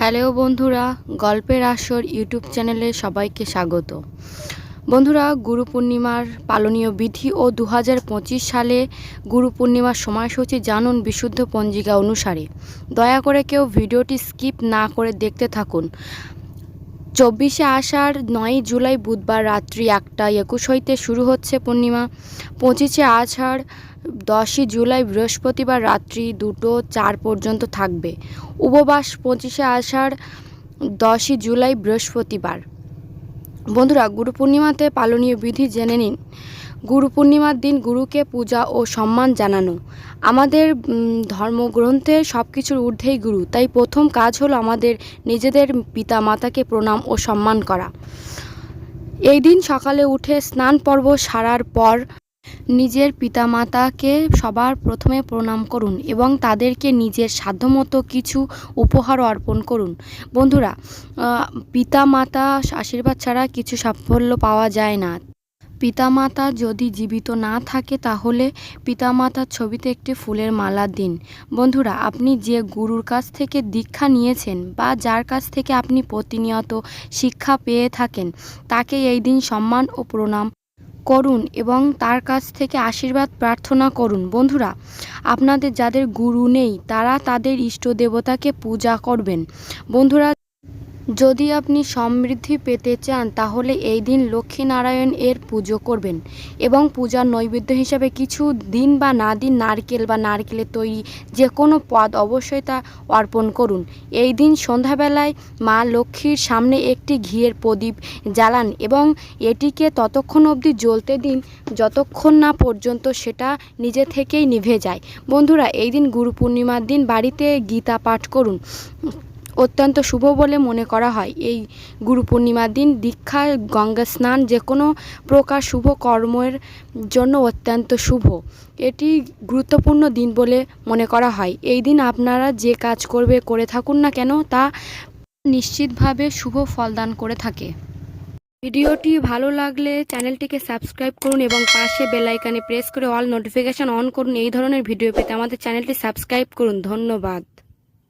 Hello বন্ধুরা, গল্পের আসর ইউটিউব চ্যানেলে সবাইকে স্বাগত। বন্ধুরা, গুরু পূর্ণিমার পালনীয় বিধি ও দু হাজার পঁচিশ সালে গুরু পূর্ণিমার সময়সূচি জানুন বিশুদ্ধ পঞ্জিকা অনুসারে। দয়া করে কেউ ভিডিওটি স্কিপ না করে দেখতে থাকুন। চব্বিশে আষাঢ় নয়ই জুলাই বুধবার রাত্রি একটা একুশ হইতে শুরু হচ্ছে পূর্ণিমা। পঁচিশে আষাঢ় দশই জুলাই বৃহস্পতিবার রাত্রি দুটো চার পর্যন্ত থাকবে। উপবাস পঁচিশে আষাঢ় দশই জুলাই বৃহস্পতিবার। বন্ধুরা গুরু পূর্ণিমাতে পালনীয় বিধি জেনে নিন। গুরু পূর্ণিমার দিন গুরুকে পূজা ও সম্মান জানানো। আমাদের উম, ধর্মগ্রন্থের সব কিছুর ঊর্ধ্বেই গুরু তাই প্রথম কাজ হলো আমাদের নিজেদের পিতা মাতাকে প্রণাম ও সম্মান করা। এই দিন সকালে উঠে স্নান পর্ব সারার পর নিজের পিতামাতাকে সবার প্রথমে প্রণাম করুন এবং তাদেরকে নিজের সাধ্যমতো কিছু উপহার অর্পণ করুন। বন্ধুরা পিতামাতা আশীর্বাদ ছাড়া কিছু সাফল্য পাওয়া যায় না। পিতামাতা যদি জীবিত না থাকে, তাহলে পিতামাতার ছবিতে একটি ফুলের মালা দিন। বন্ধুরা, আপনি যে গুরুর কাছ থেকে দীক্ষা নিয়েছেন বা যার কাছ থেকে আপনি প্রতিনিয়ত শিক্ষা পেয়ে থাকেন তাকে এই দিন সম্মান ও প্রণাম করুন এবং তার কাছ থেকে আশীর্বাদ প্রার্থনা করুন। বন্ধুরা, আপনাদের যাদের গুরু নেই, তারা তাদের ইষ্ট দেবতাকে পূজা করবেন। বন্ধুরা যদি আপনি সমৃদ্ধি পেতে চান, তাহলে এই দিন লক্ষ্মীনারায়ণ এর পুজো করবেন এবং পূজার নৈবেদ্য হিসাবে কিছু দিন বা না দিন নারকেল বা নারকেলের তৈরি যে কোনো পদ অবশ্যই তা অর্পণ করুন। এই দিন সন্ধ্যাবেলায় মা লক্ষ্মীর সামনে একটি ঘিয়ের প্রদীপ জ্বালান এবং এটিকে ততক্ষণ অবধি জ্বলতে দিন, যতক্ষণ না পর্যন্ত সেটা নিজে থেকেই নিভে যায়। বন্ধুরা, এই দিন গুরু পূর্ণিমার দিন বাড়িতে গীতা পাঠ করুন। অত্যন্ত শুভ বলে মনে করা হয়। এই গুরু পূর্ণিমার দিন দীক্ষা গঙ্গা স্নান যে কোনো প্রকার শুভ কর্মের জন্য অত্যন্ত শুভ। এটি গুরুত্বপূর্ণ দিন বলে মনে করা হয়। এই দিন আপনারা যে কাজ করবে, করে থাকুন না কেন, তা নিশ্চিতভাবে শুভ ফলদান করে থাকে। ভিডিওটি ভালো লাগলে চ্যানেলটিকে সাবস্ক্রাইব করুন এবং পাশে বেল আইকনে প্রেস করে অল নোটিফিকেশন অন করুন। এই ধরনের ভিডিও পেতে আমাদের চ্যানেলটি সাবস্ক্রাইব করুন। ধন্যবাদ।